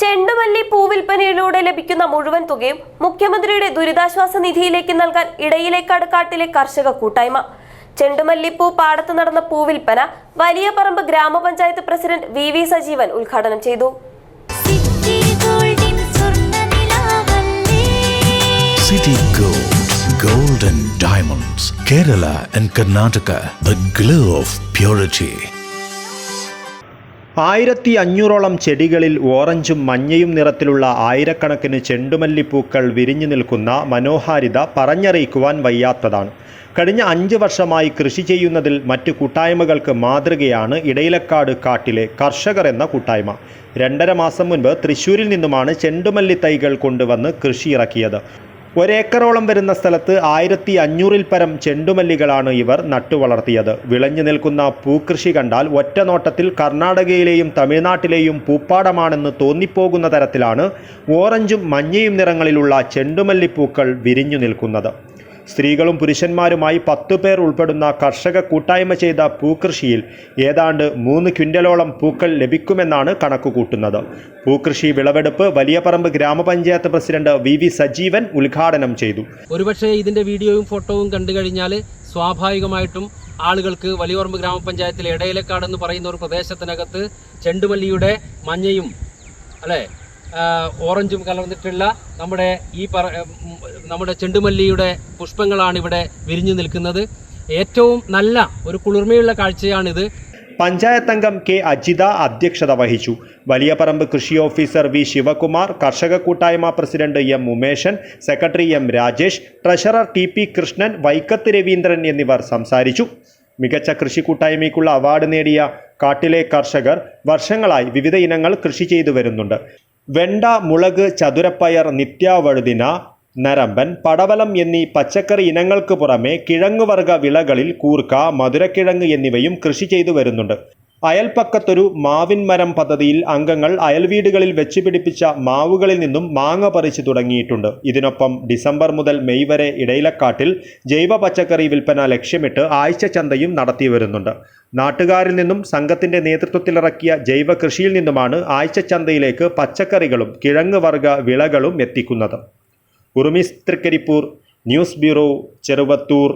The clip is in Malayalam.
ചെണ്ടുമല്ലി പൂവിൽപ്പനയിലൂടെ ലഭിക്കുന്ന മുഴുവൻ തുകയും മുഖ്യമന്ത്രിയുടെ ദുരിതാശ്വാസ നിധിയിലേക്ക് നൽകാൻ ഇടയിലേക്കാട് കാട്ടിലെ കർഷക കൂട്ടായ്മ. ചെണ്ടുമല്ലിപ്പൂ പാടത്ത് നടന്ന പൂവിൽപ്പന വലിയ പറമ്പ് ഗ്രാമപഞ്ചായത്ത് പ്രസിഡന്റ് വി വി സജീവൻ ഉദ്ഘാടനം ചെയ്തു. സിറ്റി ഗോൾഡിൻ സ്വർണനിലാവല്ലേ City Gold, Gold and Diamonds, Kerala and Karnataka, the glow of purity. ആയിരത്തി അഞ്ഞൂറോളം ചെടികളിൽ ഓറഞ്ചും മഞ്ഞയും നിറത്തിലുള്ള ആയിരക്കണക്കിന് ചെണ്ടുമല്ലിപ്പൂക്കൾ വിരിഞ്ഞു നിൽക്കുന്ന മനോഹാരിത പറഞ്ഞറിയിക്കുവാൻ വയ്യാത്തതാണ്. കഴിഞ്ഞ അഞ്ച് വർഷമായി കൃഷി ചെയ്യുന്നതിൽ മറ്റു കൂട്ടായ്മകൾക്ക് മാതൃകയാണ് ഇടയിലക്കാട് കാട്ടിലെ കർഷകർ എന്ന കൂട്ടായ്മ. രണ്ടര മാസം മുൻപ് തൃശ്ശൂരിൽ നിന്നുമാണ് ചെണ്ടുമല്ലി തൈകൾ കൊണ്ടുവന്ന് കൃഷി ഇറക്കിയത് ഒരേക്കറോളം വരുന്ന സ്ഥലത്ത് ആയിരത്തി അഞ്ഞൂറിൽ പരം ചെണ്ടുമല്ലികളാണ് ഇവർ നട്ടുവളർത്തിയത്. വിളഞ്ഞു നിൽക്കുന്ന പൂക്കൃഷി കണ്ടാൽ ഒറ്റ നോട്ടത്തിൽ കർണാടകയിലെയും തമിഴ്നാട്ടിലെയും പൂപ്പാടമാണെന്ന് തോന്നിപ്പോകുന്ന തരത്തിലാണ് ഓറഞ്ചും മഞ്ഞയും നിറങ്ങളിലുള്ള ചെണ്ടുമല്ലിപ്പൂക്കൾ വിരിഞ്ഞു നിൽക്കുന്നത്. സ്ത്രീകളും പുരുഷന്മാരുമായി പത്തു പേർ ഉൾപ്പെടുന്ന കർഷക കൂട്ടായ്മ ചെയ്ത പൂക്കൃഷിയിൽ ഏതാണ്ട് മൂന്ന് ക്വിന്റലോളം പൂക്കൾ ലഭിക്കുമെന്നാണ് കണക്കുകൂട്ടുന്നത് പൂക്കൃഷി വിളവെടുപ്പ് വലിയപറമ്പ് ഗ്രാമപഞ്ചായത്ത് പ്രസിഡന്റ് വി വി സജീവൻ ഉദ്ഘാടനം ചെയ്തു. ഒരുപക്ഷേ ഇതിന്റെ വീഡിയോയും ഫോട്ടോയും കണ്ടു കഴിഞ്ഞാൽ സ്വാഭാവികമായിട്ടും ആളുകൾക്ക് വലിയപറമ്പ് ഗ്രാമപഞ്ചായത്തിലെ ഇടയിലക്കാട് എന്ന് പറയുന്ന ഒരു പ്രദേശത്തിനകത്ത് ചെണ്ടുമല്ലിയുടെ മഞ്ഞയും അല്ലേ? ഓറഞ്ചും കലർന്നിട്ടുള്ള നമ്മുടെ ഈ പറ നമ്മുടെ ചെണ്ടുമല്ലിയുടെ പുഷ്പങ്ങളാണ് ഇവിടെ വിരിഞ്ഞു നിൽക്കുന്നത്. ഏറ്റവും നല്ല ഒരു കുളിർമയുള്ള കാഴ്ചയാണിത്. പഞ്ചായത്ത് അംഗം കെ അജിത അധ്യക്ഷത വഹിച്ചു. വലിയ പറമ്പ് കൃഷി ഓഫീസർ വി ശിവകുമാർ കർഷക കൂട്ടായ്മ president M Umeshan secretary M Rajesh treasurer T P Krishnan വൈക്കത്ത് രവീന്ദ്രൻ എന്നിവർ സംസാരിച്ചു. മികച്ച കൃഷി കൂട്ടായ്മയ്ക്കുള്ള അവാർഡ് നേടിയ കാട്ടിലെ കർഷകർ വർഷങ്ങളായി വിവിധ ഇനങ്ങൾ കൃഷി ചെയ്തു വരുന്നുണ്ട്. വെണ്ട മുളക് ചതുരപ്പയർ നിത്യാവഴുതിന നരമ്പൻ പടവലം എന്നീ പച്ചക്കറി ഇനങ്ങൾക്ക് പുറമെ കിഴങ്ങുവർഗ വിളകളിൽ കൂർക്ക മധുരക്കിഴങ്ങ് എന്നിവയും കൃഷി ചെയ്തു വരുന്നുണ്ട്. അയൽപ്പക്കത്തൊരു മാവിൻ മരം പദ്ധതിയിൽ അംഗങ്ങൾ അയൽവീടുകളിൽ വെച്ച് പിടിപ്പിച്ച മാവുകളിൽ നിന്നും മാങ്ങ പറിച്ചു തുടങ്ങിയിട്ടുണ്ട്. ഇതിനൊപ്പം ഡിസംബർ മുതൽ മെയ് വരെ ഇടയിലക്കാട്ടിൽ ജൈവ പച്ചക്കറി വിൽപ്പന ലക്ഷ്യമിട്ട് ആഴ്ച ചന്തയും നടത്തി വരുന്നുണ്ട്. നാട്ടുകാരിൽ നിന്നും സംഘത്തിന്റെ നേതൃത്വത്തിലിറക്കിയ ജൈവ കൃഷിയിൽ നിന്നുമാണ് ആഴ്ച ചന്തയിലേക്ക് പച്ചക്കറികളും കിഴങ്ങ് വർഗ വിളകളും എത്തിക്കുന്നത്. Urumis Thrikkaripur news bureau Cheruvathur.